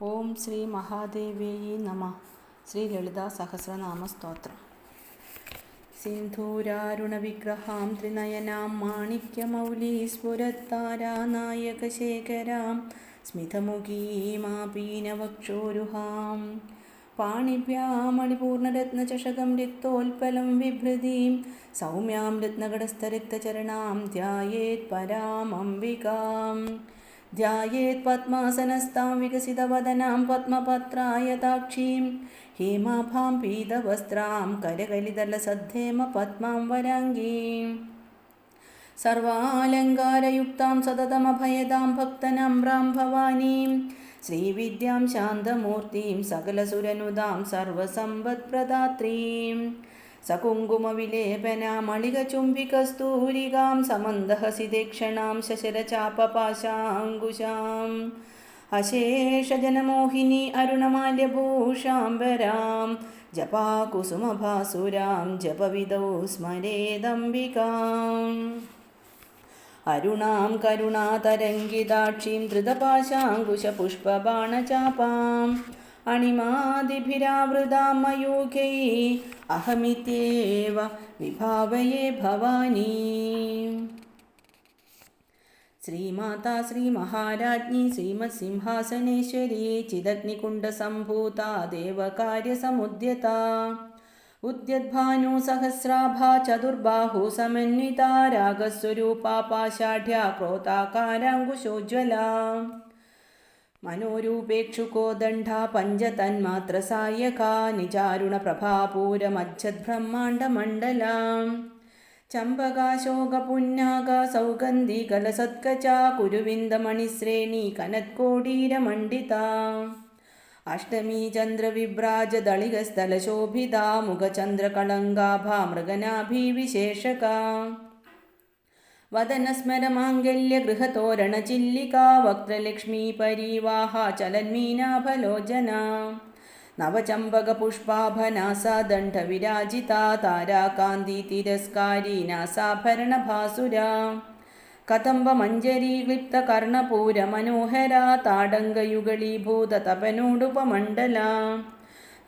ഓം ശ്രീ മഹാദേവേയി നമ. ശ്രീ ലളിതാ സഹസ്രനാമ സ്തോത്രം. സിന്ധൂരാരുണവിഗ്രഹാം ത്രിനയനാം മാണിക്യമൗലീസ്ഫുരത്താരാനായകശേഖരാം സ്മിതമുഖീമാപീനവക്ഷോരുഹാം പാണിഭ്യാമണിപൂർണരത്നചഷകം രക്തോൽപലം വിഭൃതിം സൗമ്യാം രത്നകടസ്ഥരക്തചരണാം ധ്യായേത് പരാമംബികാം ധ്യായേത് പത്മാസനസ്താം വികസിതവദനാം പത്മപത്രായതാക്ഷീം ഹേമാഭാം പീതവസ്ത്രാം കരകലിതലസദ്ധേമ പത്മാം വരാംഗീം. സർവാലങ്കാരയുക്താം സതതമഭയതാം श्रीविद्यां ഭവാനീം ശ്രീവിദ്യാം ശാന്തമൂർത്തിം സകലസുരനുതാം ചുംബികസ്തൂരികാം സകുങ്കുമവിലേപനാമളികചുംബികസ്തൂരികാം സമന്ദഹസിദേക്ഷണാം ശശരചാപപാശാങ്കുശാം. അശേഷജനമോഹിനി അരുണമാല്യഭൂഷാംബരാം. ജപാകുസുമഭാസുരാം ജപവിദൗ സ്മരേദംബികാം. അരുണാം കരുണാതരംഗിതാക്ഷീം ധൃതപാശാങ്കുശപുഷ്പബാണചാപാം അണിമാതിഭിരാവൃതാം മയൂഖൈ അഹമിത്യേവ വിഭാവയേ ഭവാനീ. ശ്രീമാതാ ശ്രീമഹാരാജ്ഞി ശ്രീമത്സിംഹാസനേശ്വരി ചിദഗ്നികുണ്ടസംഭൂത ദേവകാര്യസമുദ്യത ഉദ്യദ്ഭാനു സഹസ്രാഭ ചതുർബാഹു സമന്വിത രാഗസ്വരൂപാ പാഷാഢ്യ ക്രോതാകാരാങ്കുശോജ്വല മനോരൂപേക്ഷുകോദണ്ഡ പഞ്ചതന്മാത്രസായക നിചാരുണ പ്രഭാപൂരമജ്ജദ്ബ്രഹ്മാണ്ഡമണ്ഡല ചമ്പകാശോകപുന്നാക സൗഗന്ധികലസത്കച കുരുവിന്ദമണിശ്രേണി കനത്കോടീരമണ്ഡിത. അഷ്ടമീ ചന്ദ്രവിഭ്രാജദളികസ്ഥലശോഭിത മുഖചന്ദ്രകളങ്കാഭ മൃഗനാഭിവിശേഷക. വദനസ്മരമാംഗല്യഗൃഹതോരണചില്ലികാ വക്ത്രലക്ഷ്മീ പരീവാഹ ചലന്മീനാഭലോചന നവചമ്പകപുഷ്പാഭനാസാ ദണ്ഡവിരാജിതാ താരാകാന്തി തിരസ്കാരി നാസാഭരണഭാസുര. കദംബമഞ്ജരീക്ലിപ്തകർണപൂരമനോഹര താടങ്കയുഗളീഭൂത തപനോടുപമണ്ഡല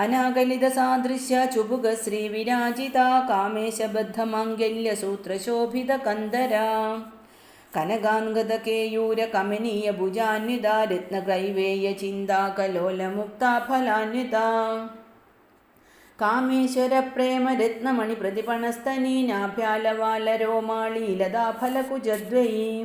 നിജസല്ലാപമാധുര്യ വിനിർഭത്സിത കച്ചപി മന്ദസ്മിത പ്രഭാപൂരമജ്ജത് കാമേശമാനസ അനാകലിത സാദൃശ്യ ചുബുക ശ്രീ വിരാജിത കാമേശബദ്ധമാംഗല്യ സൂത്രശോഭിത കന്ദര. കനകാംഗത കേയൂര കമനീയ ഭുജാന്വിത രത്നഗ്രൈവേയ ചിന്താകലോലമുക്ത ഫലാന്വിത. കാമേശ്വര പ്രേമ രത്നമണി പ്രതിപണസ്തനീനാഭ്യാലവാലരോമാളീലതാഫലകുജദ്വയീ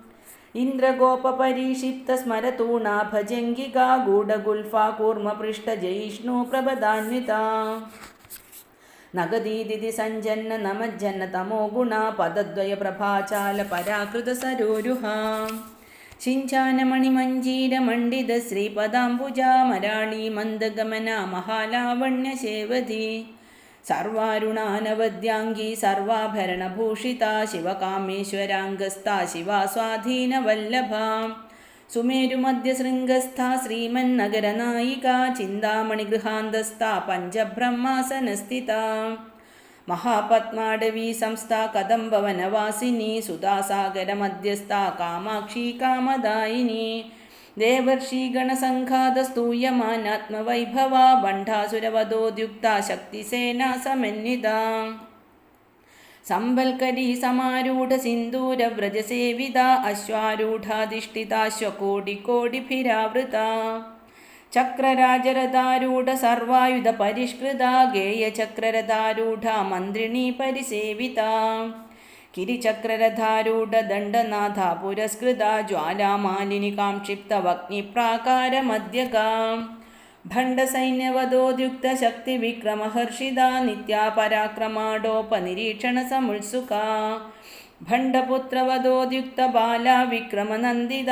ഇന്ദ്രഗോപരീക്ഷിപ്ത സ്മരതൂണാ ഭജംഗികാ പ്രഭദാന്വിത നഗദീദിതി സഞ്ജന്ന നമജ്ജന്ന തമോ ഗുണ പദദ്വയ പ്രഭാചാല പരാകൃത സരോരുഹ ശിഞ്ചാനമണിമഞ്ജീരമണ്ഡിത മണ്ഡിത ശ്രീപദാംബുജാ മരാളി മന്ദഗമന മഹാലാവണ്യ ശേവതി സർവാരുണാനവദ്യാംഗി സർവാഭരണഭൂഷിത ശിവകാമേശ്വരാംഗസ്ഥ ശിവാസ്വാധീനവല്ലഭ. സുമേരുമധ്യശൃംഗസ്ഥ ശ്രീമന്നഗരനായിക ചിന്താമണിഗൃഹാന്തസ്ഥ പഞ്ചബ്രഹ്മാസനസ്ഥിത. മഹാപത്മാടവീ സംസ്ഥ കദംബവനവാസിനി സുധാസാഗരമധ്യസ്ഥ കാമാക്ഷി കാമദായിനി. ദേവർഷീഗണസംഘാതസ്തൂയമാനാത്മവൈഭവ ബണ്ഡാസുരവധോദ്യുക്ത ശക്തിസേനാ സമന്വിത സമ്പൽക്കരി സമാരൂഢ സിന്ദൂരവ്രജസേവിത അശ്വാരൂഢാധിഷ്ഠിതാശ്വകോടികോടിഭിരാവൃത. ചക്രരാജരഥാരൂഢ സർവായുധ പരിഷ്കൃത ഗേയചക്രരഥാരൂഢ മന്ത്രിണി പരിസേവിത കിരിചക്രരഥാരൂഢദണ്ഡനാഥ പുരസ്കൃത ജ്വാലാമാലിനി കാംക്ഷിപ്തവഗ്നിപ്രാകാരമദ്യകാം ഭണ്ഡസൈന്യവധോദ്യുക്ത ശക്തി വിക്രമഹർഷിത നിത്യാപരാക്രമാടോപനിരീക്ഷണ സമുത്സുക ഭണ്ഡപുത്രവധോദ്യുക്ത ബാല വിക്രമനന്ദിത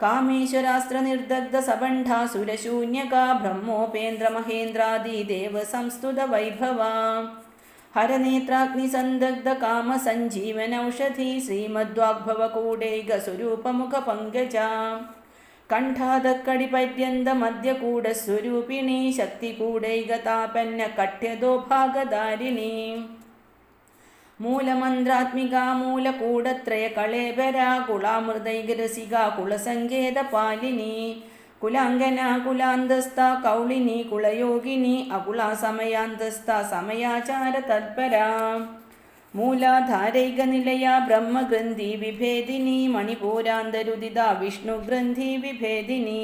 ശ്രീഗണേശ്വര മഹാഗണേശ നിർഭിന്ന വിഘ്നയന്ദ്ര പ്രഹർഷിത ഭണ്ഡാസുരേന്ദ്ര നിർമുക്ത ശസ്ത്രപ്രത്യസ്ത്രവർഷിണി കരാങ്കുലി നഗോൽപ്പന്ന നാരായണ ദശാകൃതി മഹാപാശുപദാസ്ത്രാഗ്നി നിർദഗ്ധാസുര സൈനിക കാമേശ്വരാസ്ത്ര നിർദഗ്ധ സബണ്ഡാസുരശൂന്യക ബ്രഹ്മോപേന്ദ്ര മഹേന്ദ്രാദി സംസ്തുത വൈഭവ ഹരനേത്രാഗ്നി സന്ദഗ്ധ കാമ സഞ്ജീവനൌഷധി ശ്രീമദ്വാഗ്ഭവ കൂടൈക സ്വരൂപമുഖ പങ്കജ കണ്ഠാതക്കടി പര്യന്ത മധ്യകൂട സ്വരൂപിണി ശക്തി കൂടൈക താപന്ന കഠ്യതോ ഭാഗധാരിണി മൂലമന്ത്രാത്മിക മൂലകൂടത്രയ കളേബര കുളാമൃതൈകരസിക കുളസങ്കേത പാലിനി കുലാംഗന കുലാന്തസ്ഥ കൗളിനി കുളയോഗിനി അകുള സമയാന്തസ്ഥ സമയാചാര തൽപര മൂലാധാരൈക നിലയ ബ്രഹ്മഗ്രന്ഥി വിഭേദിനി മണിപൂരാന്തരുദിത വിഷ്ണുഗ്രന്ഥി വിഭേദിനി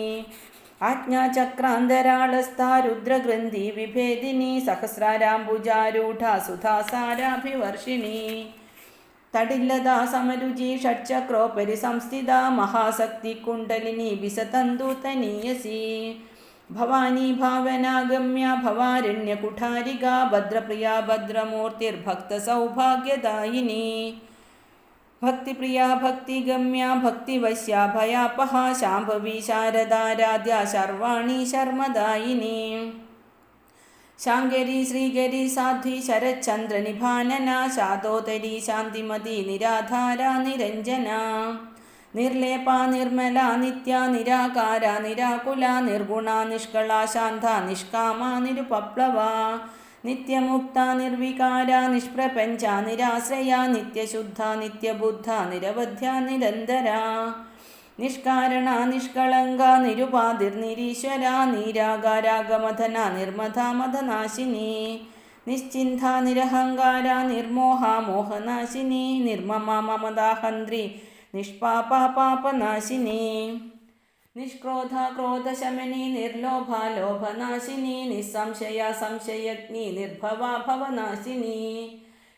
ആജ്ഞാചക്രാന്തരാളസ്ഥ രുദ്രഗ്രന്ഥി വിഭേദിനി സഹസ്രാരാംബുജാരൂഢ സുധാസാരാഭിവർഷിണി തടില്ലതാ സമരുചി ഷഡ്ചക്രോപരി സംസ്ഥിത മഹാസക്തി കുണ്ടലിനി വിസതന്തുതനീയസി. ഭവാനി ഭാവനാഗമ്യ ഭവാരണ്യകുഠാരിക ഭദ്രപ്രിയ ഭദ്രമൂർത്തിർഭക്ത സൗഭാഗ്യദായിനി ഭക്തിപ്രിയ ഭക്തിഗമ്യ ഭക്തിവശ്യ ഭയാപഹ ശാംഭവി ശാരദാരാധ്യ ശർവാണി ശർമ്മദായിനി. ശാങ്കരി ശ്രീകരി സാധ്വി ശരച്ചന്ദ്ര നിഭാനന ശാതോതരി ശാന്തിമതി നിരാധാര നിരഞ്ജന. നിർലേപ നിർമ്മല നിത്യ നിരാകാര നിരാകുല നിർഗുണ നിഷ്കള ശാന്ത നിഷ്കാമ നിരുപപ്ലവ. നിത്യമുക്ത നിർവികാര നിഷ്പ്രപഞ്ച നിരാശ്രയ നിത്യശുദ്ധ നിത്യബുദ്ധ നിരവധ്യ നിരന്തര. നിഷ്കാരണ നിഷ്കളങ്ക നിരുപാതിർ നിരീശ്വര നീരാകാരാഗമധന നിർമധാമധനാശിനി നിശ്ചിന്ത നിരഹങ്കാര നിർമോഹ മോഹനാശിനി. നിർമ്മമ മമതാഹന്ത്രി നിഷ്പാപാപാപനാശിനി നിഷ്ക്രോധ ക്രോധശമനി നിർലോഭ ലോഭനാശിനി നിസ്സംശയ സംശയഗ്നി നിർഭവ ഭവനാശിനി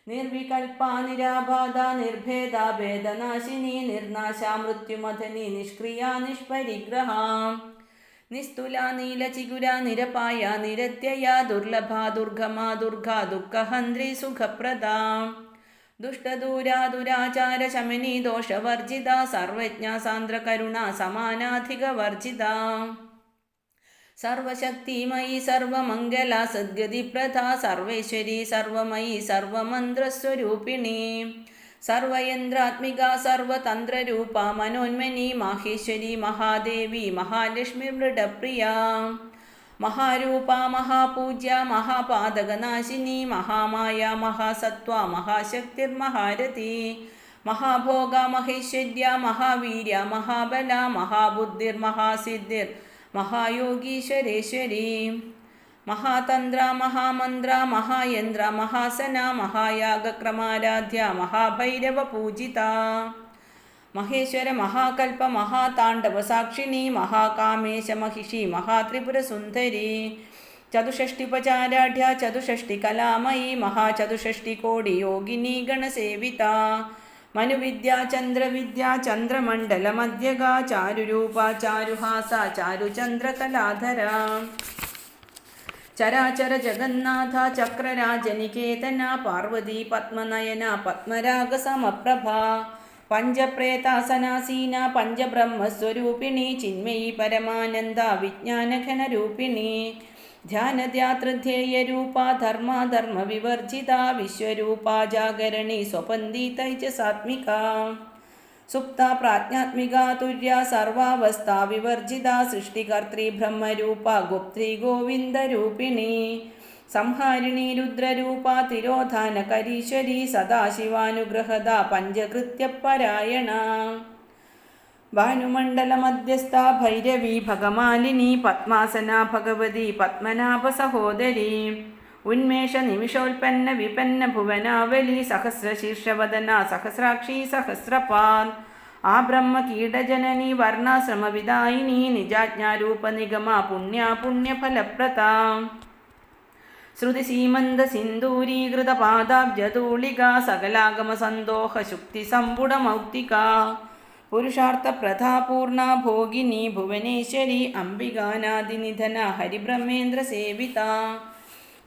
നിർവികൽപ നിരാബാധ നിർഭേദ ഭേദനാശിനി നിർനാശ മൃത്യുമഥനി നിഷ്ക്രിയ നിഷ്പരിഗ്രഹ നിസ്തുല നീലചിഗുര നിരപായ നിരത്യയ ദുർലഭ ദുർഗമ ദുർഗ ദുഃഖഹന്ത്രി സുഖപ്രദ ദുഷ്ടദൂരാ ശമനി ദോഷവർജിത സർവജ്ഞ സാന്ദ്ര കരുണ സമാനാധിക വർജിത. സർവശക്തിമയി സർവമംഗല സദ്ഗതിപ്രദ സർവേശ്വരി സർവമയി സർവമന്ത്രസ്വരൂപിണി. സർവയന്ത്രാത്മിക സർവതന്ത്രരൂപ മനോന്മനി മാഹേശ്വരി മഹാദേവി മഹാലക്ഷ്മി മൃഡപ്രിയ. മഹാരൂപ മഹാപൂജ്യ മഹാപാതകനാശിനി മഹാമായ മഹാസത്വ മഹാശക്തിർമഹാരഥി മഹാഭോഗ മഹേശ്വര്യ മഹാവീര്യ മഹാബല മഹാബുദ്ധിർ മഹാസിദ്ധിർ മഹായോഗീശ്വരേശ്വരി മഹാതന്ത്ര മഹാമന്ത്ര മഹായന്ത്ര മഹാസന മഹായാഗക്രമാരാധ്യ മഹാഭൈരവ പൂജിത മഹേശ്വര മഹാകൽപ്പ മഹാതാണ്ഡവ സാക്ഷിണി മഹാകാമേശ മഹിഷി മഹാത്രിപുരസുന്ദരി ചതുഷ്ടിപചാരാഢ്യ ചതുഷ്ടി കലാമയി മഹാചതുഷ്ടി കോടി യോഗിനി ഗണസേവിത മനുവിദ്യ ചന്ദ്രവിദ്യ ചന്ദ്രമണ്ഡല മധ്യക ചാരുരൂപ ചാരുഹാസ ചാരുചന്ദ്രകലാധര ചരാചര ജഗന്നാഥ ചക്രരാജനികേതന പാർവതി പത്മനയന പത്മരാഗ സമപ്രഭ പഞ്ചപ്രേതാസനാസീന പഞ്ചബ്രഹ്മസ്വരൂപിണി ചിന്മയി പരമാനന്ദ വിജ്ഞാനഘനരൂപിണി. ധ്യാനധ്യാതൃധ്യേയരൂപ ധർമാധർമ്മ വിവർജിത വിശ്വരൂപ ജാഗരണി സ്വപന്തി തൈജസാത്മിക സുപ്ത പ്രാജ്ഞാത്മിക തുര്യ സർവാവസ്ഥ വിവർജിത സൃഷ്ടികർത്തൃ ബ്രഹ്മരൂപ ഗുപ്ത്രി ഗോവിന്ദരൂപിണി സംഹാരിണി രുദ്രരൂപ തിരോധാന കരീശ്വരി സദാശിവാനുഗ്രഹത പഞ്ചകൃത്യപരായണ ഭാനുമണ്ഡലമധ്യസ്ഥ ഭൈരവി ഭഗമാലിനി പത്മാസന ഭഗവതി പത്മനാഭ സഹോദരി. ഉന്മേഷ നിമിഷോൽപ്പന്ന വിപന്ന ഭുവനാവലി സഹസ്രശീർഷവദന സഹസ്രാക്ഷി സഹസ്രപാൽ ആ ബ്രഹ്മ കീടജനനി വർണാശ്രമവിദായിനി നിജാജ്ഞാരൂപ നിഗമ പുണ്യ പുണ്യഫലപ്രത ശ്രുതിസീമന്ത സിന്ദൂരീകൃത പാദാബ്ജതൂളിക സകലാഗമ സന്തോഹ ശുക്തി സമ്പുടമൗക്തിക പുരുഷാർത്ഥ പ്രഥാപൂർണ ഭോഗിനി ഭുവനേശ്വരി അംബികാനാദിനിധന ഹരിബ്രഹ്മേന്ദ്ര സേവിത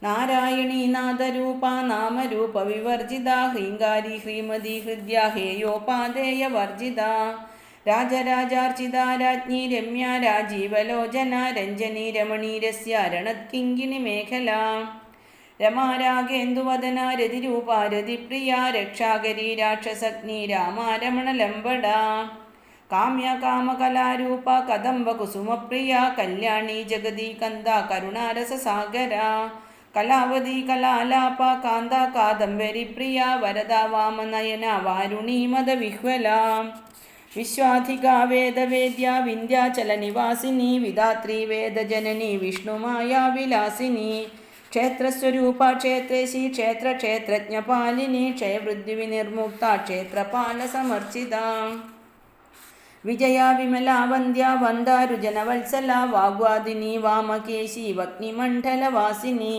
നാരായണീനാഥരൂപ നാമരൂപ വിവർജിത ഹ്രീങ്കാരി ഹ്രീമതി ഹൃദ്യ ഹേയോപാദേയ വർജിത രാജരാജാർച്ചിത രാജ്ഞി രമ്യ രാജീവലോചന രഞ്ജനി രമണീരസ്യ രണത്കിങ്കിണി മേഖല. രമാരാഗേന്ദുവദന രതിരൂപ രതിപ്രിയ രക്ഷാകരി രാക്ഷസഗ്നി രാമാരമണലംബട കാമ്യ കാമകലാരൂപ കദംബ കുസുമപ്രിയ കല്യാണി ജഗതി കന്ദ കരുണാരസസാഗര കലാവതി കലാലാപ കാന്ത കാദംബരി പ്രിയ വരദ വാമനയന വാരുണി മദവിഹ്വല. വിശ്വാധിക വേദവേദ്യ വിന്ധ്യാചല നിവാസിനി വിധാത്രി വേദജനനി വിഷ്ണുമായ വിലാസിനി. ക്ഷേത്രസ്വരൂപ ക്ഷേത്രേശി ക്ഷേത്ര ക്ഷേത്രജ്ഞപാലിനി ക്ഷയവൃദ്ധി വിനിർമുക്ത ക്ഷേത്രപാല സമർച്ചിത. വിജയ വിമല വന്ദ്യ വന്ദാരുജനവത്സല വാഗ്വാദിനി വാമകേശി വഗ്നിമണ്ഡലവാസിനി.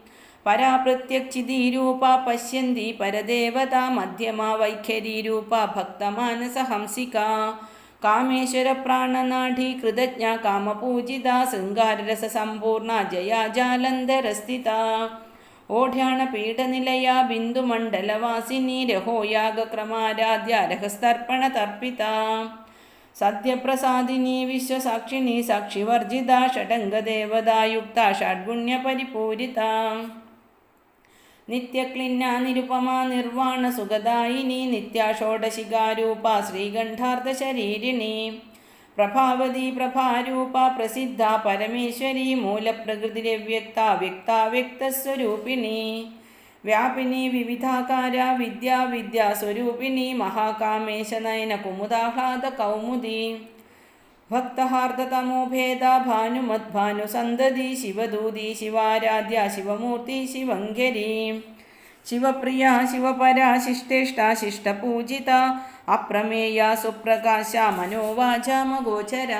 പരാപ്രത്യക്ഷിതീരൂപ പശ്യന്തി പരദേവത മധ്യമാ വൈഖരീരൂപ ഭക്തമാനസഹംസിക കാമേശ്വര പ്രാണനാഠി കൃതജ്ഞ കാമപൂജിത ശൃംഗാരരസസമ്പൂർണ ജയാ ജാലന്ധരസ്ഥിത ഓഢ്യാണ പീഠനിലയ ബിന്ദുമണ്ഡലവാസിനി രഹോയാഗക്രമാരാധ്യ രഹസ്തർപ്പണ തർപ്പിത. സത്യപ്രസാദിനി വിശ്വസാക്ഷിണി സാക്ഷിവർജിത ഷഡംഗദേവതായുക്ത ഷഡ്ഗുണ്യപരിപൂരിത. നിത്യക്ലിന്ന നിരുപമ നിർവാണ സുഖദായിനി നിത്യാഷോഡശികാരൂപ ശ്രീകണ്ഠാർത്ഥ ശരീരിണി പ്രഭാവതി പ്രഭാരൂപ പ്രസിദ്ധ പരമേശ്വരി മൂലപ്രകൃതിരവ്യക്ത വ്യക്താവ്യക്തസ്വരൂപിണി. വ്യാപിനി വിവിധാകാര വിദ്യാ വിദ്യാസ്വരൂപിണി മഹാകാമേശനയന കുമുദാഹ്ലാദ കൗമുദി. ഭക്തഹാർദതമോഭേദ ഭാനുമദ്ഭാനുസന്തതി ശിവദൂതി ശിവാരാധ്യ ശിവമൂർത്തി ശിവങ്കരി. ശിവപ്രിയ ശിവപരാശിഷ്ടേഷ്ട ശിഷ്ടപൂജിത അപ്രമേയ സുപ്രകാശ മനോവാചാമഗോചര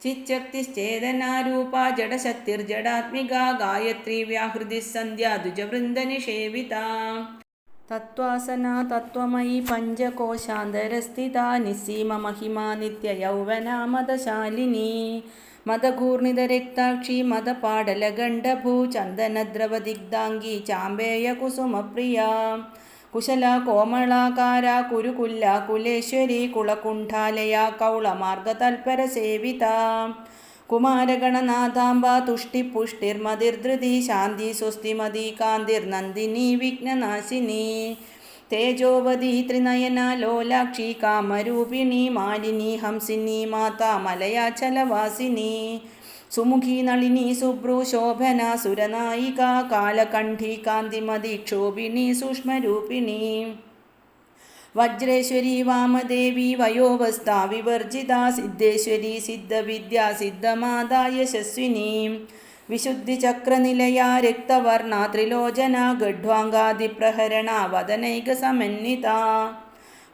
ചിച്ചക്തിശ്ചേതനാരൂപ ജഡശക്തിർജടാത്മിക ഗായത്രി വ്യാഹൃതി സന്ധ്യ ദ്വിജവൃന്ദനിഷേവിത തത്വാസന തത്വമയി പഞ്ചകോശാന്തരസ്ഥിത നിസ്സീമ മഹിമാ മതകൂർണിതരക്താക്ഷി മദപാടലഗണ്ഡഭൂ ചന്ദനദ്രവദിഗ്ധാംഗി ചാമ്പേയ കുസുമപ്രിയ. കുശല കോമളാകാര കുരുകുല്ല കുലേശ്വരി കുളകുണ്ഠാലയ കൗളമാർഗതൽപര സേവിത കുമാരഗണനാഥാംബ തുഷ്ടിപുഷ്ടിർമതിർധൃതി ശാന്തി സ്വസ്തിമതി കാന്തിർനന്ദിനി വിഘ്നനാശിനി തേജോവതി ത്രിനയന ലോലാക്ഷി കാമരൂപിണി മാലിനി ഹംസിനി മാതാ മലയാചലവാസിനി സുമുഖി നളിനി സുബ്രു ശോഭന സുരനായിക കാലകണ്ഠി കാന്തിമതി ക്ഷോഭിണി സൂക്ഷ്മരൂപിണി. വജ്രേശ്വരി വാമദേവി വയോവസ്ഥ വിവർജിത സിദ്ധേശ്വരി സിദ്ധവിദ്യ സിദ്ധമാതാ യശസ്വിനി വിശുദ്ധിചക്രനിലയ രക്തവർണ ത്രിലോചന ഗഡ്വാങ്കാദിപ്രഹരണ വദനൈക സമന്വിത.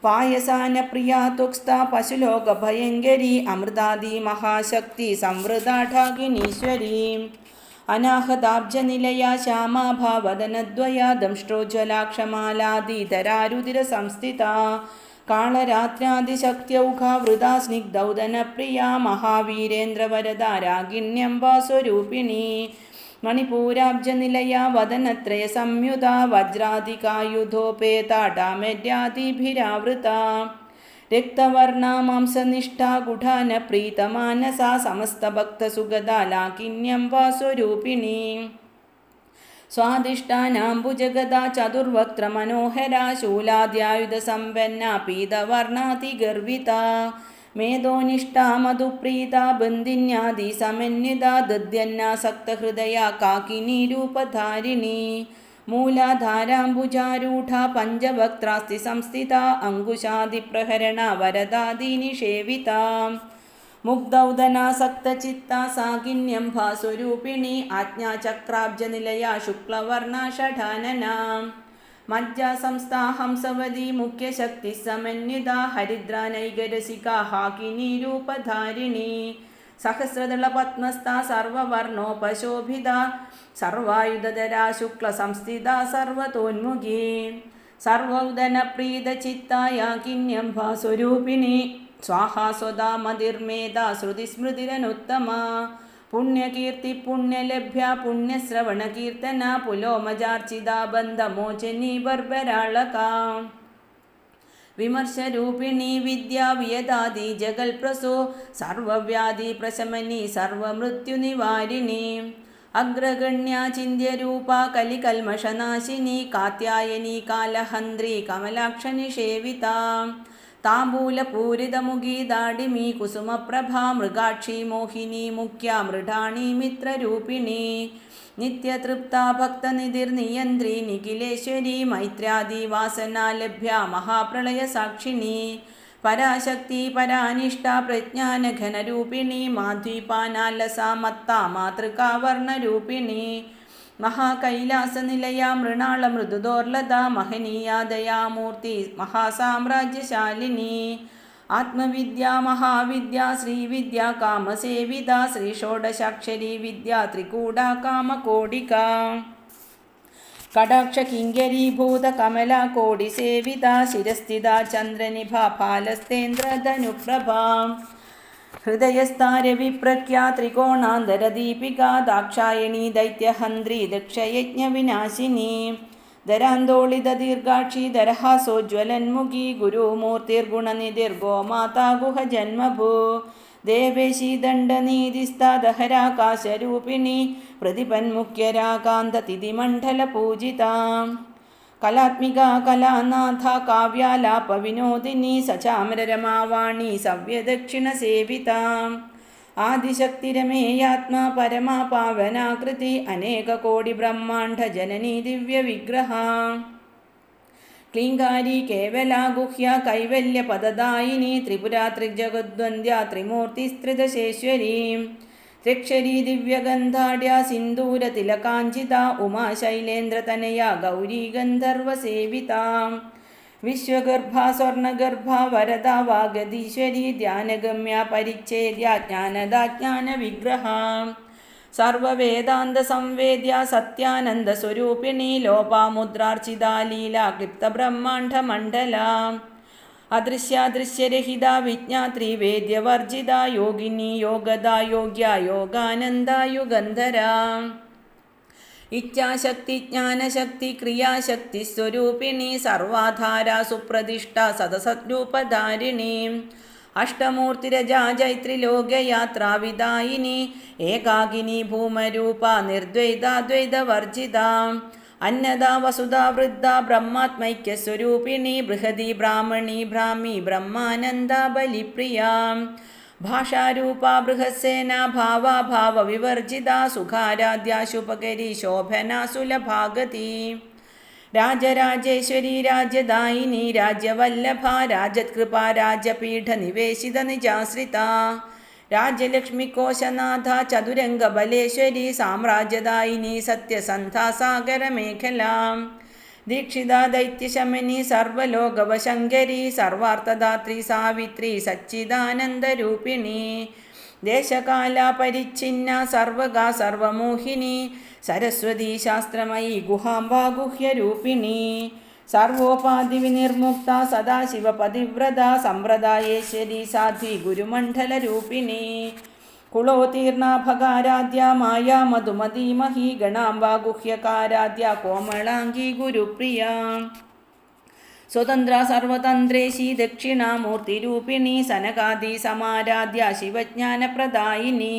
പായസാന പ്രിയ പശുലോക പശുലോകഭയങ്കരി അമൃതാദി മഹാശക്തി സംവൃതാഠാകിനീശ്വരി അനാഹതാബ്ജനിലയ ശ്യാമാഭാവദനദ്വയാ ദംഷ്ട്രോജ്വലാക്ഷമാലാദിധരാരുതിര സംസ്ഥിത കാളരാത്രാദിശക്ത്യൗഘാവൃതാ സ്നിഗ്ധൗദനപ്രിയ മഹാവീരേന്ദ്രവരദ രാഗിണ്യംബാസ്വരൂപിണി മണിപൂരാബ്ജനിലയ വദനത്രയ സംയുധ വജ്രാദികായുധോപേതാടാമര്യാദിഭിരാവൃത രക്തവർണ മാംസനിഷ്ഠ ഗുഢാന പ്രീതമാനസ സമസ്തഭക്തസുഗത ലാകിന്യം വാ സ്വരൂപിണി. സ്വാദിഷ്ടാനാംബുജഗദാ ചതുർവക്ത്ര മനോഹരാ ശൂലാദ്യായുധസമ്പന്ന പീതവർണാതിഗർവിത. മേധോനിഷ്ഠാ മധുപ്രീത ബന്ധിന്യാദി സമന്വിത ദദ്യന്നാസക്തഹൃദയ കാകിനീരൂപധാരിണി. മൂലാധാരാംബുജാരൂഢ പഞ്ചവക്ത്രാസ്തി സംസ്ഥിത അങ്കുശാദിപ്രഹരണ വരദാദീനിഷേവിത മുഗ്ധൗദനാസക്തചിത്ത സാകിന്യം ഭാസ്വരൂപിണി ആജ്ഞാചക്രാബ്ജനിലയ ശുക്ലവർണ ഷഠാനന. മജ്ജാസംസ്ഥാ ഹംസവതി മുഖ്യശക്തി സമന്വിത ഹരിദ്രാനൈകരസിക ഹാകിനീരൂപധാരിണി. സഹസ്രദള പത്മസ്ഥ സർവവർണോപശോഭിത സർവായുധരാ ശുക്ല സംസ്ഥിത സർവതോന്മുഖി. സർവൗദന പ്രീതചിത്തായ കിന്യംഭാ സ്വരൂപിണി. സ്വാഹാ സ്വദാ മതിർമേധ ശ്രുതിസ്മൃതിരനുത്തമ. പുണ്യകീർത്തി പുണ്യലഭ്യ പുണ്യശ്രവണകീർത്തന പുലോമജാർച്ചിതാബന്ധമോചനീ ബർബരാളകാം ബന്ധമോചനി ബർബരാളക. വിമർശരൂപിണി വിദ്യാവിയതാദി ജഗൽപ്രസോ സർവവ്യാധി പ്രശമനി സർവമൃത്യുനിവാരിണി അഗ്രഗണ്യ ചിന്യരൂപ കലികൽമഷനാശിനി കാത്യായനി കാലഹന്ത്രി കമലാക്ഷനിഷേവിത താംബൂലപൂരിതമുഖി മീ കുസുമപ്രഭ മൃഗാക്ഷി മോഹിനി മുഖ്യ മൃഢാണി മിത്രരൂപിണി. നിത്യതൃപ്ത ഭക്തനിധിർനിയന്ത്രി നിഖിലേശ്വരി മൈത്രാദി വാസനാലഭ്യ മഹാപ്രളയ സാക്ഷിണി പരാശക്തി പരാനിഷ്ഠ പ്രജ്ഞാനഘനരൂപിണി മാധ്വീപാനാലസ മത്ത മാതൃകാവർണരൂപിണി മഹാകൈലാസനിലയ മൃണാള മൃദുദോർലത മഹനീയാദയാമൂർത്തി മഹാസാമ്രാജ്യശാലിനി. ആത്മവിദ്യ മഹാവിദ്യ ശ്രീവിദ്യ കാമസേവിത ശ്രീഷോഡശാക്ഷരി വിദ്യ ത്രികൂട കാമകോടിക. കടാക്ഷ കിങ്കരീഭൂത കമല കോടി സേവിത ശിരസ്ഥിത ചന്ദ്രനിഭ ഫാലസ്തേന്ദ്രധനുപ്രഭ ഹൃദയസ്ഥാരവിപ്രഖ്യാ ത്രികോണാന്തരദീപിക ദാക്ഷായണി ദൈത്യഹന്ത്രി ദക്ഷയജ്ഞവിനാശിനി. ദരാന്തോളിത ദീർഘാക്ഷി ദരഹാസോജ്വലന്മുഖി ഗുരുമൂർത്തിർഗുണനിധിർഗോ മാതാ ഗുഹ ജന്മഭൂ. ദേവേശി പ്രതിപന്മുഖ്യരാകാന്തതിഥിമണ്ഡല പൂജിത കലാത്മിക കലാനാഥ കാവ്യാലാപ വിനോദിനി സചാമരരമാവാണി സവ്യദക്ഷിണ സേവിത. ആദിശക്തിരമേയാത്മാ പരമാ പാവനാകൃതി അനേക കോടി ബ്രഹ്മാണ്ഡ ജനനി ദിവ്യ വിഗ്രഹ. ക്ലീങ്കാരി കേവല ഗുഹ്യ കൈവല്യ പദദായിനി ത്രിപുരാ ത്രിജഗദ്വന്ദ്യ ത്രിമൂർത്തിസ്ത്രിതശേശ്വരീ ത്രിക്ഷരീ ദിവ്യഗന്ധാഢ്യ സിന്ദൂര തിലകാഞ്ചിത ഉമാശൈലേന്ദ്ര തനയ ഗൗരീ ഗന്ധർവസേവിത വിശ്വഗർഭ സ്വർണഗർഭ വരദ വാഗതീശ്വരി ധ്യാനഗമ്യ പരിച്ഛേദ്യ ജ്ഞാനദാജ്ഞാന വിഗ്രഹ. സർവവേദാന്ത സംവേദ്യ സത്യാനന്ദ സ്വരൂപിണി ലോപാമുദ്രാർച്ചിത ലീല ക്ലിപ്ത ബ്രഹ്മാണ്ഡ മണ്ഡല. അദൃശ്യാദൃശ്യരഹിത വിജ്ഞാത്രി വേദ്യവർജിത യോഗിനി യോഗദ യോഗ്യ യോഗാനന്ദ യുഗന്ധര. ഇച്ഛാശക്തി ജ്ഞാനശക്തി ക്രിയാശക്തി സ്വരൂപിണി സർവാധാര സുപ്രതിഷ്ഠ സദസദ്രൂപധാരിണി. അഷ്ടമൂർത്തിരജാ ജൈത്രിലോകയാത്രാവിദായിനി ഏകാകിനി ഭൂമരൂപ നിർദ്വൈതാദ്വൈതവർജിത അന്നദ വസുധ വൃദ്ധ ബ്രഹ്മാത്മൈക്യസ്വരൂപിണി ബൃഹതി ബ്രാഹ്മണി ബ്രാഹ്മി ബ്രഹ്മാനന്ദ ബലിപ്രിയ. ഭാഷാരൂപ ബൃഹസേന ഭാവാഭാവ വിവർജിത സുഖാരാധ്യാശുപകരി ശോഭന സുലഭാഗതി. രാജരാജേശ്വരി രാജ്യദായിനി രാജ്യവല്ലഭ രാജത്കൃപ രാജപീഠ നിവേശിത നിജാശ്രിത. രാജ്യലക്ഷ്മി കോശനാഥ ചതുരംഗ ബലേശ്വരി സാമ്രാജ്യദായിനി സത്യസന്ധ സാഗര മേഖല ദീക്ഷിത ദൈത്യശമനി സർവലോകവശങ്കരി സർവാർത്ഥദാത്രി സാവിത്രി സച്ചിദാനന്ദരൂപിണി. ദേശകാല പരിച്ഛിന്ന സർവകാ സർവമോഹിനി. സരസ്വതി ശാസ്ത്രമയി ഗുഹാംബ ഗുഹ്യരൂപിണി സർവോപാധി വിനിർമുക്ത സദാശിവ പതിവ്രത സമ്പ്രദായേശ്വരി സാധ്വി ഗുരുമണ്ഡലരൂപിണി. കുളോതീർണാഭകാരാധ്യ മായ മധുമതീമഹി ഗണാംബ ഗുഹ്യകാരാധ്യ കോമളാംഗി ഗുരുപ്രിയ. സ്വതന്ത്ര സർവതന്ത്രേശി ദക്ഷിണാമൂർത്തിരൂപിണി സനകാദി സമാരാധ്യ ശിവജ്ഞാനപ്രദായിനി.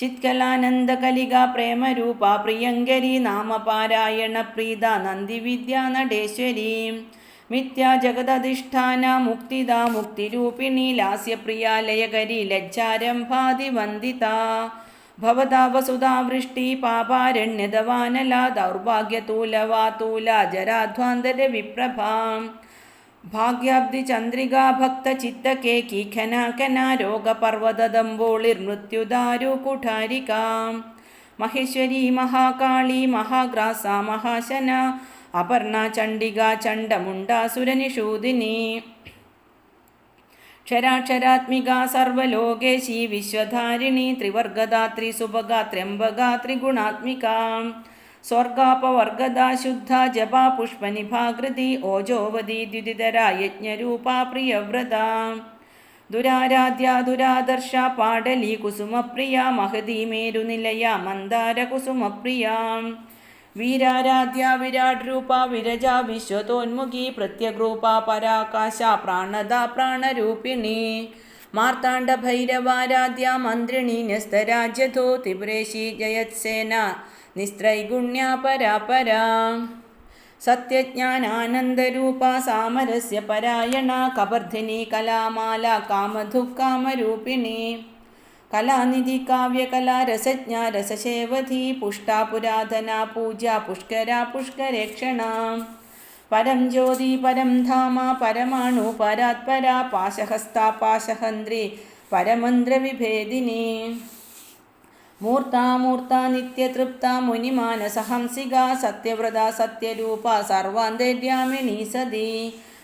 ചിത്കലാനന്ദകലിക പ്രേമരൂപ പ്രിയങ്കരി നാമപാരായണ പ്രീത നന്ദിവിദ്യാ നടേശ്വരി. മിഥ്യാ ജഗതധിഷ്ഠാന മുക്തിദ മുക്തിരൂപിണി ലാസ്യപ്രിയ ലയകരി ലജ്ജാരംഭാതി വന്ദിത. ഭവതാവസുധാവൃഷ്ടി പാപാരണ്യതവാനല ദൗർഭാഗ്യതൂലവാതൂല ജരാധ്വാന്തര വിപ്രഭാം ഭാഗ്യാബ്ദി ചന്ദ്രികാ ഭക്ത ചിത്തകേ കീഖനാകന രോഗപർവതദംബോളിർ മൃത്യുദാരു കുഠാരിക. മഹേശ്വരി മഹാകാളി മഹാഗ്രാസ മഹാശന അപർണ ചണ്ഡിക ചണ്ഡമുണ്ടാസുരനിഷൂദിനി ക്ഷരാക്ഷരാത്മിക സർവലോകേശി വിശ്വധാരിണി ത്രിവർഗദാത്രി സുഭഗ ത്രംബക ത്രിഗുണാത്മിക. സ്വർഗാപവർഗദ ശുദ്ധ ജപാ പുഷ്പനിഭാകൃതി ഓജോവതി ദ്വിതിതര യജ്ഞരൂപ പ്രിയവ്രത. ദുരാരാധ്യ ദുരാദർശ പാടലി കുസുമപ്രിയ മഹതി മേരുനിലയ മന്ദാര കുസുമപ്രിയ. വീരാരാധ്യ വിരാട് രൂപ വിരജ വിശ്വതോന്മുഖി പ്രത്യഗ്രൂപ പരാകാശ പ്രാണദ പ്രാണരൂപിണി. മാർത്താണ്ഡ ഭൈരവാരാധ്യ മന്ത്രിണി ന്യസ്തരാജ്യധോ തിപുരേശി ജയത്സേന. നിസ്ത്രൈഗുണ്യ പരാപരാ സത്യജ്ഞാനാനന്ദരൂപ സാമരസ്യ പരായണ കബർധിനി കലാമാല കാമധുക്കാമരൂപിണി. കലാനിധി കാവ്യകലാ രസജ്ഞ രസശേവധി പുഷ്ടാ പുരാതന പൂജ പുഷ്കര പുഷ്കരേക്ഷണ. പരം ജ്യോതി പരം ധാമ പരമാണു പരാത്പര പാശഹസ്ത പാശഹന്ത്രി പരമന്ത്രവിഭേദിനി. മൂർത്താമൂർത്ത നിത്യതൃപ്ത മുനിമാനസഹംസിക സത്യവ്രത സത്യരൂപ സർവാന്തര്യാമിണി സതി.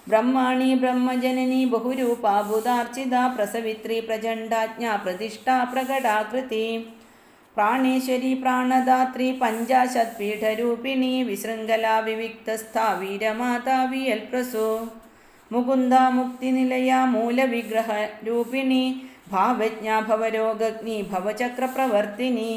ബ്രഹ്മാണി ബ്രഹ്മജനനി ബഹുരൂപ ബുധാർച്ചിത പ്രസവിത്രി പ്രചണ്ഡാജ്ഞ പ്രതിഷ്ഠ പ്രകടാകൃതി. പ്രാണേശ്വരി പ്രാണദാത്രി പഞ്ചാശത് പീഠരൂപിണി വിശൃംഖല വിവിക്തസ്ഥ വീരമാതാ വിയൽപ്രസു. മുകുന്ദ മുക്തിനിലയ മൂലവിഗ്രഹ രൂപിണി ഭാവജ്ഞ ഭവരോഗഗ്നി ഭവചക്രപ്രവർത്തിനി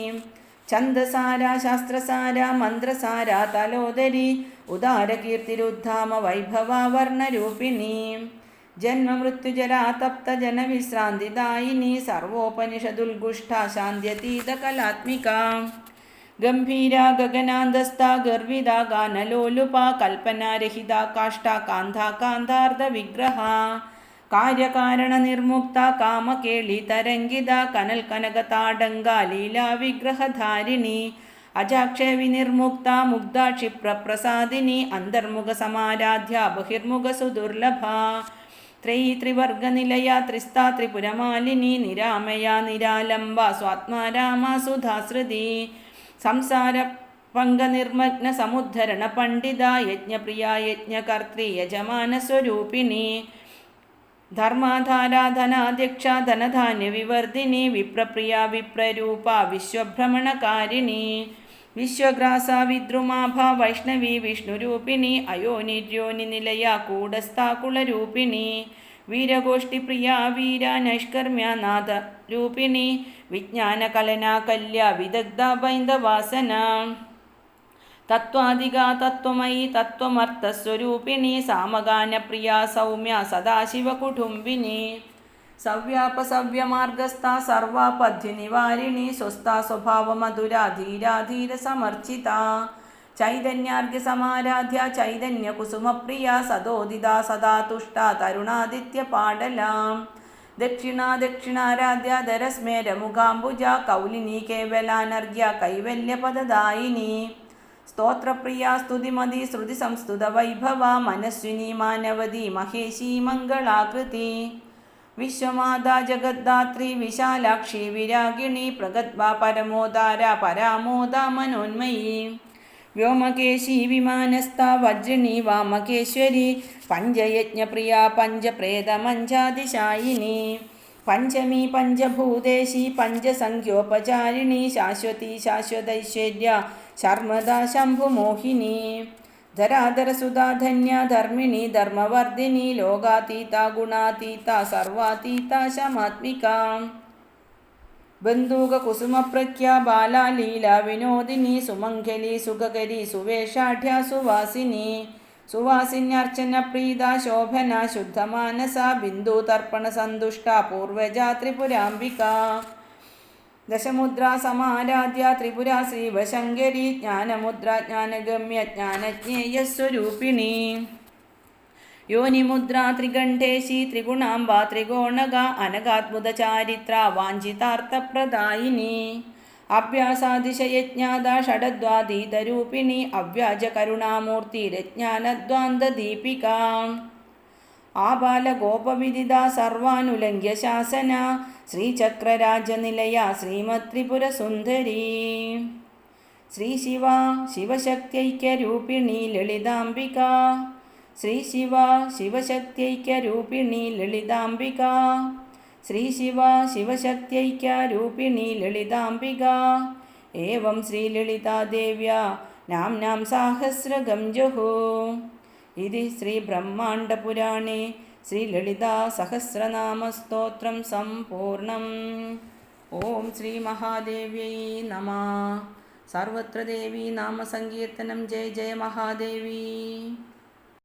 ഛന്ദസാര ശാസ്ത്രസാര മന്ത്രസാര തലോദരി ഉദാരകീർത്തിരുദ്ധാമ വൈഭവ വർണരൂപിണി ജന്മമൃത്യുജരാ തപ്ത ജനവിശ്രാന്തിദായിനി സർവോപനിഷദുൽഗുഷ്ട ശാന്ത്യതീത കലാത്മിക ഗംഭീര ഗഗനാന്തസ്ഥ ഗർവിത ഗാനലോലുപ കൽപ്പനാരഹിത കാഷ്ട കാന്ത കാന്താർദ്ധ വിഗ്രഹ കാര്യകാരണ നിർമുക്ത കാമകേളി തരംഗിത കനൽ കനക താടങ്ക ലീലാ വിഗ്രഹധാരിണി അജാക്ഷ വിനിർമുക്ത മുഗ്ധ ക്ഷിപ്രപ്രസാദിനി അന്തർമുഖ സമാരാധ്യ ബഹിർമുഖ സുദുർലഭ ത്രയീ ത്രിവർഗനിലയ ത്രിസ്താ ത്രിപുരമാലിനി നിരാമയ നിരാലംബ സ്വാത്മാരാമ സുധാശ്രുതി സംസാര പങ്കനിർമ്മഗ്ന സമുദ്ധരണ പണ്ഡിത യജ്ഞപ്രിയ യജ്ഞകർത്തൃ യജമാന സ്വരൂപിണി ധർമാധാരാധനാധ്യക്ഷ ധനധാന്യ വിവർദ്ധിനി വിപ്രപ്രിയ വിപ്രരൂപ വിശ്വഭ്രമണകാരിണി വിശ്വഗ്രാസ വിദ്രുമാഭ വൈഷ്ണവി വിഷ്ണുരൂപിണി അയോനിര്യോനി നിലയ കൂടസ്ഥാകുളരൂപിണി വീരഗോഷ്ഠിപ്രിയ വീര നൈഷ്കർമ്യ നാഥ രൂപിണി വിജ്ഞാന കലന കല്യ വിദഗ്ധ ബൈന്ദവാസന. തത്വാധിക തത്വമയി തത്വമർത്ഥസ്വരൂപിണി സാമഗാനപ്രിയ സൗമ്യ സദാശിവകുടുംബിനി. സവ്യാപസവ്യമാർഗസ്ഥ സർവാപദ്യനിവാരിണി സ്വസ്ഥ സ്വഭാവമധുര ധീരാധീര സമർച്ചിത. ചൈതന്യാർഘ്യ സമാരാധ്യ ചൈതന്യ കുസുമപ്രിയ സദോദിത സദാ തുഷ്ട തരുണാദിത്യ പാടലാം. ദക്ഷിണ ദക്ഷിണാരാധ്യ ധരസ്മേര മുഖാംബുജ കൗലിനി കേവലാനർഘ്യ കൈവല്യപദദായിനി. സ്തോത്രപ്രിയ സ്തുതിമതി ശ്രുതി സംസ്തുത വൈഭവ മനസ്വിനി മാനവതി മഹേശി മംഗളാകൃതി. വിശ്വമാതാ ജഗദ്ധാത്രി വിശാലാക്ഷി വിരാഗിണി പ്രഗത്ഭ പരമോദാര പരാമോദ മനോന്മയി. വ്യോമകേശി വിമാനസ്ഥ വജ്രിണി വാമകേശ്വരി പഞ്ചയജ്ഞപ്രിയ പഞ്ചപ്രേതമഞ്ചാതിശായിനി പഞ്ചമി പഞ്ചഭൂതേശി പഞ്ചസംഖ്യോപചാരിണി ശാശ്വതി ശാശ്വതൈശ്വര്യ ശർമ്മദ ശംഭുമോഹിനി ധരാധരസുധാധന്യ ധർമ്മിണി ധർമ്മവർദ്ധിനി ലോകാതീത ഗുണാതീത സർവാതീത ശമാത്മിക ബന്ധൂകകുസുമപ്രഖ്യ ബാലാലീല വിനോദിനി സുമംഗലി സുഖകരി സുവേഷാഢ്യ സുവാസിനി സുവാസിന്യർച്ചന പ്രീത ശോഭന ശുദ്ധമാനസ ബിന്ദു തർപ്പണ സന്തുഷ്ട പൂർവജ ത്രിപുരാംബിക ദശമുദ്ര സമാരാധ്യ ത്രിപുര ശ്രീവശങ്കരി ജ്ഞാനമുദ്ര ജ്ഞാനഗമ്യ ജ്ഞാനജ്ഞേയസ്വരൂപിണി യോനിമുദ്ര ത്രികണ്ഠേശി ത്രിഗുണാംബ ത്രികോണക അനകാത്ഭുത ചാരിത്ര വാഞ്ചിതാർത്ഥപ്രദായിനി. അഭ്യാസാതിശയജ്ഞാത ഷഡദ്വാതീതരൂപിണി അവ്യാജ കരുണാമൂർത്തി രജ്ഞാനദ്വാന്തദീപിക ആബാലഗോപവിദിത സർവാനുലംഘ്യ ശാസന ശ്രീചക്രരാജനിലയ ശ്രീമത്രിപുരസുന്ദരീ. ശ്രീ ശിവ ശിവശക്ത്യൈക്യരൂപിണി ശ്രീ ശിവ ശിവശക്ത്യൈക്യരൂപിണി ലളിതാംബിക. ശ്രീ ഏവം ശ്രീലളിതാദേവ്യ നാംനാം സാഹസ്രഗം ശ്രീ ഇതി ശ്രീബ്രഹ്മാണ്ഡപുരാണേ ശ്രീലളിതാസഹസ്രനാമസ്തോത്രം സമ്പൂർണം. ഓം ശ്രീമഹാദേവ്യൈ നമ. സർവത്ര ദേവീ നാമസങ്കീർത്തനം ജയ ജയ മഹാദേവി.